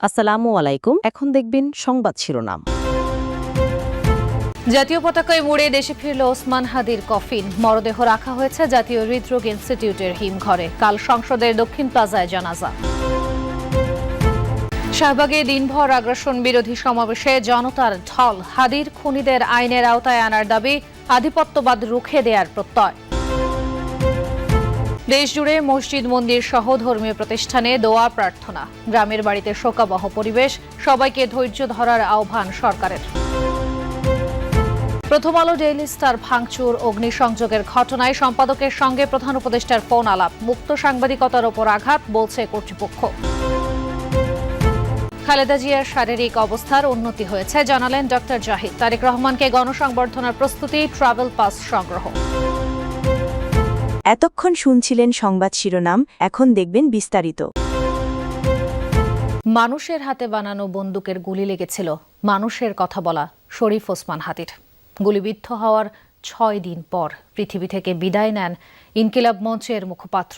আসসালামু আলাইকুম। এখন দেখবেন সংবাদ শিরোনাম। জাতীয় পতাকায় মুড়ে দেশে ফিরল ওসমান হাদির কফিন। মরদেহ রাখা হয়েছে জাতীয় হৃদরোগ ইনস্টিটিউটের হিমঘরে। কাল সংসদের দক্ষিণ প্লাজায় জানাজা। শাহবাগে দিনভর আগ্রাসন বিরোধী সমাবেশে জনতার ঢল। হাদির খুনিদের আইনের আওতায় আনার দাবি, আধিপত্যবাদ রুখে দেওয়ার প্রত্যয়। দেশজুড়ে মসজিদ, মন্দির সহ ধর্মীয় প্রতিষ্ঠানে দোয়া, প্রার্থনা। গ্রামের বাড়িতে শোকাবহ পরিবেশ, সবাইকে ধৈর্য ধরার আহ্বান সরকারের। প্রথম আলো ডেইলি স্টার ভাঙচুর, অগ্নিসংযোগের ঘটনায় সম্পাদকের সঙ্গে প্রধান উপদেষ্টার ফোন আলাপ। মুক্ত সাংবাদিকতার ওপর আঘাত, বলছে কর্তৃপক্ষ। খালেদা জিয়ার শারীরিক অবস্থার উন্নতি হয়েছে, জানালেন ডক্টর জাহিদ। তারেক রহমানকে গণসংবর্ধনার প্রস্তুতি, ট্রাভেল পাস সংগ্রহ। এতক্ষণ শুনছিলেন সংবাদ শিরোনাম, এখন দেখবেন বিস্তারিত। মানুষের হাতে বানানো বন্দুকের গুলি লেগেছিল, মানুষের কথা বলা শরীফ ওসমান হাতির। গুলিবিদ্ধ হওয়ার ছয় দিন পর পৃথিবী থেকে বিদায় নেন ইনকিলাব মঞ্চের মুখপাত্র।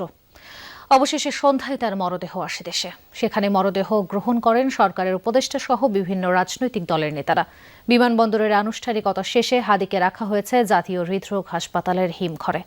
অবশেষে সন্ধ্যায় তার মরদেহ আসে দেশে। সেখানে মরদেহ গ্রহণ করেন সরকারের উপদেষ্টা সহ বিভিন্ন রাজনৈতিক দলের নেতারা। বিমানবন্দরের আনুষ্ঠানিকতা শেষে হাদিকে রাখা হয়েছে জাতীয় হৃদরোগ হাসপাতালের হিমঘরে।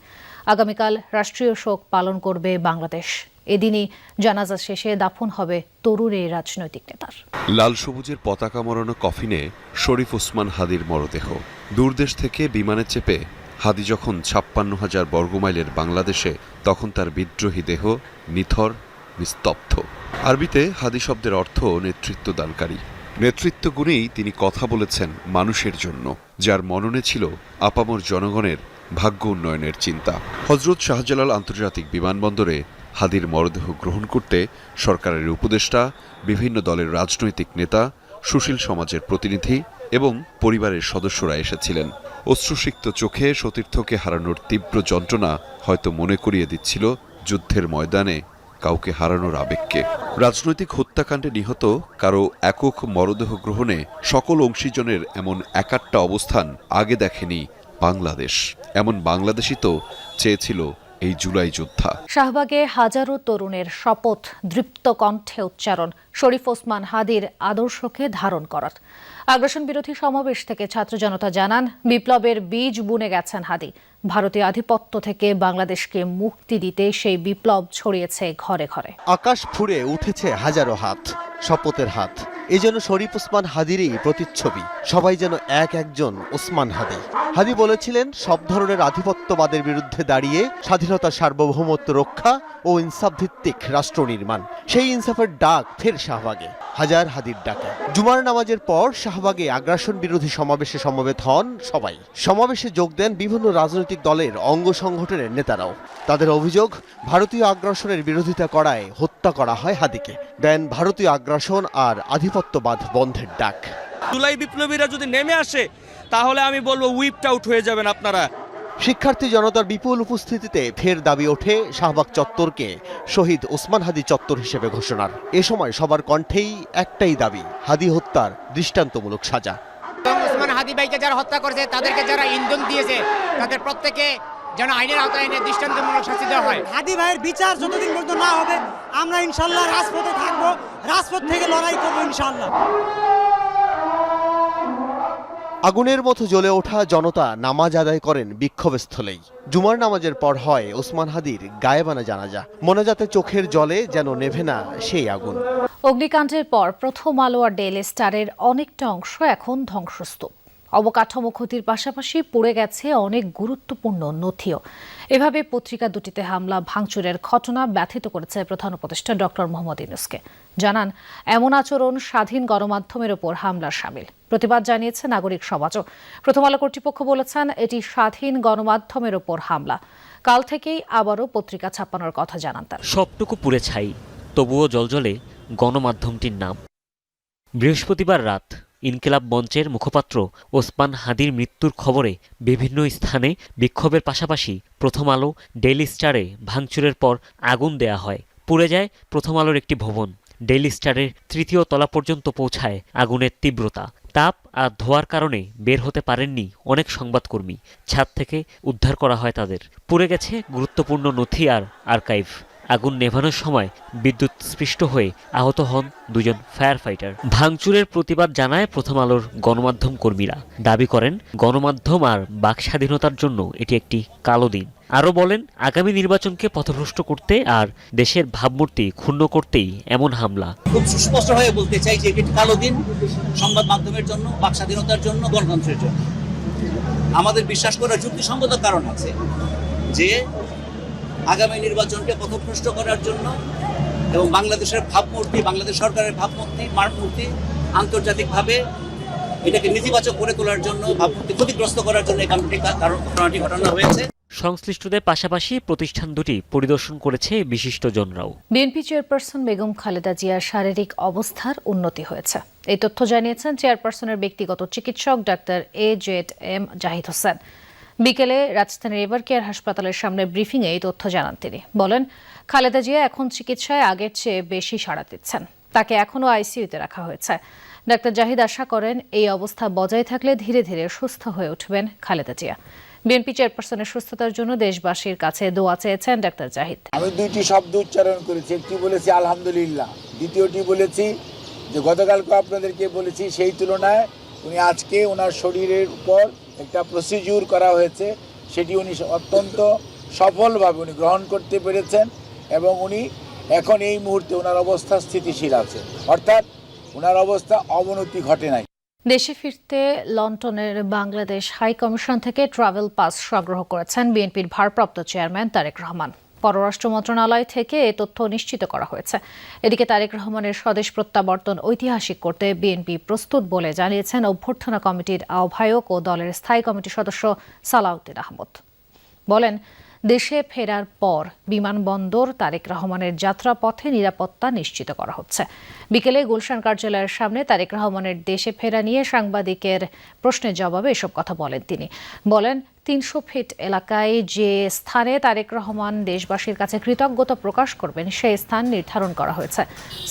আগামীকাল রাষ্ট্রীয় শোক পালন করবে বাংলাদেশ। এদিনই জানাজা শেষে দাফন হবে তরুণ এই রাজনৈতিক নেতার। লাল সবুজের পতাকা মরানো কফিনে শরীফ ওসমান হাদির মরদেহ। দূরদেশ থেকে বিমানে চেপে হাদি যখন ছাপ্পান্ন হাজার বর্গমাইলের বাংলাদেশে, তখন তার বিদ্রোহী দেহ নিথর, নিস্তব্ধ। আরবিতে হাদি শব্দের অর্থ নেতৃত্ব দানকারী। নেতৃত্ব গুণেই তিনি কথা বলেছেন মানুষের জন্য, যার মননে ছিল আপামর জনগণের ভাগ্য উন্নয়নের চিন্তা। হজরত শাহজালাল আন্তর্জাতিক বিমানবন্দরে হাদির মরদেহ গ্রহণ করতে সরকারের উপদেষ্টা, বিভিন্ন দলের রাজনৈতিক নেতা, সুশীল সমাজের প্রতিনিধি এবং পরিবারের সদস্যরা এসেছিলেন। অশ্রুসিক্ত চোখে সতীর্থকে হারানোর তীব্র যন্ত্রণা হয়তো মনে করিয়ে দিচ্ছিল যুদ্ধের ময়দানে কাউকে হারানোর আবেগকে। রাজনৈতিক হত্যাকাণ্ডে নিহত কারও একক মরদেহ গ্রহণে সকল অংশীজনের এমন একাট্টা অবস্থান আগে দেখেনি বাংলাদেশ। এমন বাংলাদেশই তো চেয়েছিল এই জুলাই যোদ্ধা। শাহবাগে হাজারো তরুণের শপথ দৃপ্ত কণ্ঠে উচ্চারণ শরীফ ওসমান হাদির আদর্শকে ধারণ করার। আগ্রাসন বিরোধী সমাবেশ থেকে ছাত্র জনতা জানান বিপ্লবের বীজ বুনে গেছেন হাদি। ভারতীয় আধিপত্য থেকে বাংলাদেশকে মুক্তি দিতে সেই বিপ্লব ছড়িয়েছে ঘরে ঘরে। আকাশ ফুঁড়ে উঠেছে হাজারো হাত শপথের হাত। এই যেন শরীফ উসমান হাদিরই প্রতিচ্ছবি। সবাই যেন এক একজন ওসমান হাদি। হাদি বলেছিলেন, সব ধরনের আধিপত্যবাদের বিরুদ্ধে দাঁড়িয়ে স্বাধীনতা সার্বভৌমত্ব রক্ষা ও ইনসাফ ভিত্তিক রাষ্ট্র নির্মাণ। সেই ইনসাফের ডাক ফের শাহবাগে। হাজার হাদির ডাকে। জুমার নামাজের পর শাহবাগে আগ্রাসন বিরোধী সমাবেশে সমবেত হন সবাই। সমাবেশে যোগ দেন বিভিন্ন রাজনৈতিক দলের অঙ্গ সংগঠনের নেতারাও। তাদের অভিযোগ, ভারতীয় আগ্রাসনের বিরোধিতা করায় হত্যা করা হয় হাদিকে। দেন ভারতীয় আগ্রাসন আর আধিপত্যবাদ বন্ধের ডাক। জুলাই বিপ্লবীরা যদি নেমে আসে, তাহলে আমি বলব উইপড আউট হয়ে যাবেন আপনারা। শিক্ষার্থী জনতার বিপুল উপস্থিতিতে ফের দাবি ওঠে শাহবাগ চত্বরকে শহীদ ওসমান হাদি চত্বর হিসেবে ঘোষণার। এ সময় সবার কণ্ঠেই একটাই দাবি হাদি হত্যার দৃষ্টান্তমূলক সাজা। ওসমান হাদি ভাইকে যারা হত্যা করেছে তাদেরকে যারা ইন্ধন দিয়েছে তাদের প্রত্যেকে যেন আইনের আওতায় এনে দৃষ্টান্তমূলক শাস্তি দেওয়া হয়। হাদি ভাইয়ের বিচার যতদিন পর্যন্ত না হবে আমরা ইনশাল্লাহ রাজপথে থাকব রাজপথ থেকে লড়াই করব ইনশাল্লাহ। আগুনের মতো জ্বলে ওঠা জনতা নামাজ আদায় করেন বিক্ষোভস্থলেই। জুমার নামাজের পর হয় ওসমান হাদির গায়েবানা জানাজা। মোনাজাতে চোখের জলে যেন নেভে না সেই আগুন। অগ্নিকাণ্ডের পর প্রথম আলো আর ডেল স্টারের অনেকটা অংশ এখন ধ্বংসস্তূপ। অবকাঠামো ক্ষতির পাশাপাশি পড়ে গেছে অনেক গুরুত্বপূর্ণ নথিও। এভাবে পত্রিকা দুটিতে হামলা, ভাঙচুরের ঘটনা ব্যথিত করেছে প্রধান উপদেষ্টা ডক্টর মোহাম্মদ ইউনুসকে। জানান, এমন আচরণ স্বাধীন গণমাধ্যমের ওপর হামলার সামিল। প্রতিবাদ জানিয়েছে নাগরিক সমাজও। প্রথম আলো কর্তৃপক্ষ বলেছেন, এটি স্বাধীন গণমাধ্যমের ওপর হামলা। কাল থেকেই আবারও পত্রিকা ছাপানোর কথা জানান তার। সবটুকু পুড়ে ছাই, তবুও জলজলে গণমাধ্যমটির নাম। বৃহস্পতিবার রাত ইনকিলাব মঞ্চের মুখপাত্র ওসমান হাদির মৃত্যুর খবরে বিভিন্ন স্থানে বিক্ষোভের পাশাপাশি প্রথম আলো ডেইলি স্টারে ভাঙচুরের পর আগুন দেয়া হয়। পুড়ে যায় প্রথম আলোর একটি ভবন। ডেইলি স্টারের তৃতীয় তলা পর্যন্ত পৌঁছায় আগুনের তীব্রতা। তাপ আর ধোয়ার কারণে বের হতে পারেননি অনেক সংবাদকর্মী। ছাদ থেকে উদ্ধার করা হয় তাদের। পুড়ে গেছে গুরুত্বপূর্ণ নথি আর আর্কাইভ। আগুন নেভানোর সময় বিদ্যুৎ স্পৃষ্ট হয়ে আহত হন দুজন ফায়ার ফাইটার ভাঙচুরের প্রতিবাদ জানায় প্রথম আলোর গণমাধ্যম কর্মীরা। দাবি করেন, গণমাধ্যম আর বাক স্বাধীনতার জন্য এটি একটি কালো দিন। আরও বলেন, আগামী নির্বাচনকে পথভ্রষ্ট করতে আর দেশের ভাবমূর্তি ক্ষুণ্ণ করতেই এমন হামলা। খুব সুস্পষ্ট হয়ে বলতে চাই যে এটি কালো দিন সংবাদ মাধ্যমের জন্য, বাক স্বাধীনতার জন্য, গণতন্ত্রের জন্য। আমাদের বিশ্বাস করার যুক্তিসঙ্গত কারণ আছে যে আগামী নির্বাচনকে পথভ্রষ্ট করার জন্য এবং বাংলাদেশের ভাবমূর্তি বাংলাদেশ সরকারের ভাবমূর্তি মানমূর্তি আন্তর্জাতিকভাবে এটাকে নেতিবাচক করে তোলার জন্য ভাবমূর্তি ক্ষতিগ্রস্ত করার জন্য এই কারণটি ঘটনাটি ঘটানো হয়েছে। সংশ্লিষ্টদের পাশাপাশি প্রতিষ্ঠান দুটি পরিদর্শন করেছে বিশিষ্টজনরাও বিএনপি চেয়ারপারসন বেগম খালেদা জিয়ার শারীরিক অবস্থার উন্নতি হয়েছে। এই তথ্য জানিয়েছেন চেয়ারপারসনের ব্যক্তিগত চিকিৎসক doctor A Z M Zahid Hossain. বিকেলে রাজধানীর এভার কেয়ার হাসপাতালের সামনে ব্রিফিংয়ে এই তথ্য জানান তিনি। বলেন, খালেদা জিয়া এখন চিকিৎসায় আগের চেয়ে বেশি সাড়া দিচ্ছেন। তাকে এখনও আইসিইউতে রাখা হয়েছে। ডাক্তার জাহিদ আশা করেন, এই অবস্থা বজায় থাকলে ধীরে ধীরে সুস্থ হয়ে উঠবেন খালেদা জিয়া। বিএনপি চেয়ারপারসনের সুস্থতার জন্য দেশবাসীর কাছে দোয়া চেয়েছেন ডাক্তার জাহিদ। আমি দুইটি শব্দ উচ্চারণ করেছি, একটি বলেছি আলহামদুলিল্লাহ, দ্বিতীয়টি বলেছি যে গতকালকে আপনাদেরকে বলেছি সেই তুলনায় উনি আজকে ওনার শরীরের উপর একটা প্রসিডিউর করা হয়েছে, সেটি উনি অত্যন্ত সফলভাবে উনি গ্রহণ করতে পেরেছেন এবং উনি এখন এই মুহূর্তে ওনার অবস্থা স্থিতিশীল আছে অর্থাৎ ওনার অবস্থা অবনতি ঘটে নাই। দেশে ফিরতে লন্ডনের বাংলাদেশ হাই কমিশন থেকে ট্রাভেল পাস সংগ্রহ করেছেন বিএনপির ভারপ্রাপ্ত চেয়ারম্যান তারেক রহমান। পররাষ্ট্র মন্ত্রণালয় থেকে এ তথ্য নিশ্চিত করা হয়েছে। এদিকে তারেক রহমানের স্বদেশ প্রত্যাবর্তন ঐতিহাসিক করতে বিএনপি প্রস্তুত বলে জানিয়েছেন অভ্যর্থনা কমিটির আহ্বায়ক ও দলের স্থায়ী কমিটির সদস্য সালাউদ্দিন আহমদ। বলেন, দেশে ফেরার পর বিমানবন্দর তারেক রহমানের যাত্রাপথে নিরাপত্তা নিশ্চিত করা হচ্ছে। বিকেলে গুলশান কার্যালয়ের সামনে তারেক রহমানের দেশে ফেরা নিয়ে সাংবাদিকের প্রশ্নের জবাবে এসব কথা বলেন তিনি। বলেন তিনশো ফিট এলাকায় যে স্থানে তারেক রহমান দেশবাসীর কাছে কৃতজ্ঞতা প্রকাশ করবেন, সেই স্থান নির্ধারণ করা হয়েছে।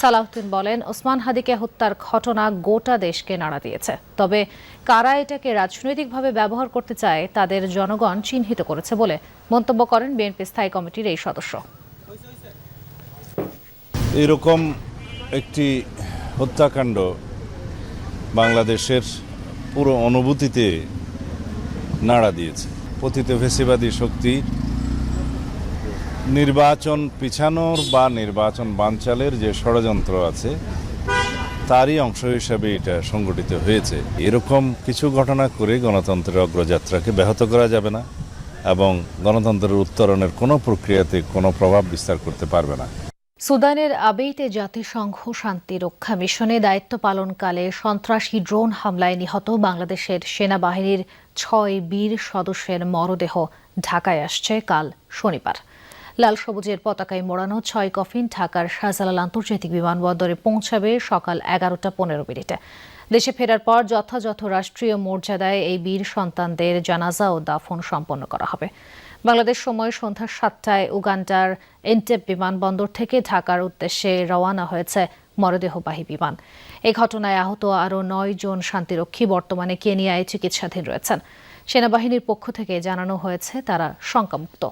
সালাউদ্দিন বলেন, ওসমান হাদিকে হত্যার ঘটনা গোটা দেশকে নাড়া দিয়েছে। তবে কারা এটাকে রাজনৈতিকভাবে ব্যবহার করতে চায়, তাদের জনগণ চিহ্নিত করেছে বলে মন্তব্য করেন বিএনপি স্থায়ী কমিটির এই সদস্য। এরকম একটি হত্যাকাণ্ড বাংলাদেশের পুরো অনুভূতিতে নাড়া দিয়েছে। পতিত ফেসিবাদী শক্তি নির্বাচন পিছানোর বা নির্বাচন বানচালের যে ষড়যন্ত্র আছে, তারই অংশ হিসাবে এটা সংগঠিত হয়েছে। এরকম কিছু ঘটনা করে গণতন্ত্রের অগ্রযাত্রাকে ব্যাহত করা যাবে না এবং গণতন্ত্রের উত্তরণের কোনো প্রক্রিয়াতে কোনো প্রভাব বিস্তার করতে পারবে না। সুদানের আবেইতে জাতিসংঘ শান্তি রক্ষা মিশনে দায়িত্ব পালনকালে সন্ত্রাসী ড্রোন হামলায় নিহত বাংলাদেশের সেনাবাহিনীর ছয় বীর সদস্যের মরদেহ ঢাকায় আসছে কাল শনিবার। লাল সবুজের পতাকায় মোড়ানো ছয় কফিন ঢাকার শাহজালাল আন্তর্জাতিক বিমানবন্দরে পৌঁছাবে সকাল এগারোটা পনেরো মিনিটে। দেশে ফেরার পর যথাযথ রাষ্ট্রীয় মর্যাদায় এই বীর সন্তানদের জানাজা ও দাফন সম্পন্ন করা হবে। বাংলাদেশ সময় সন্ধ্যা সাতটায় উগান্ডার এন্টেপ বিমানবন্দর থেকে ঢাকার উদ্দেশ্যে রওয়ানা হয়েছে মরদেহবাহী বিমান। এ ঘটনায় আহত আরও নয় জন শান্তিরক্ষী বর্তমানে কেনিয়ায় চিকিৎসাধীন রয়েছেন। সেনাবাহিনীর পক্ষ থেকে জানানো হয়েছে, তারা শঙ্কামুক্ত।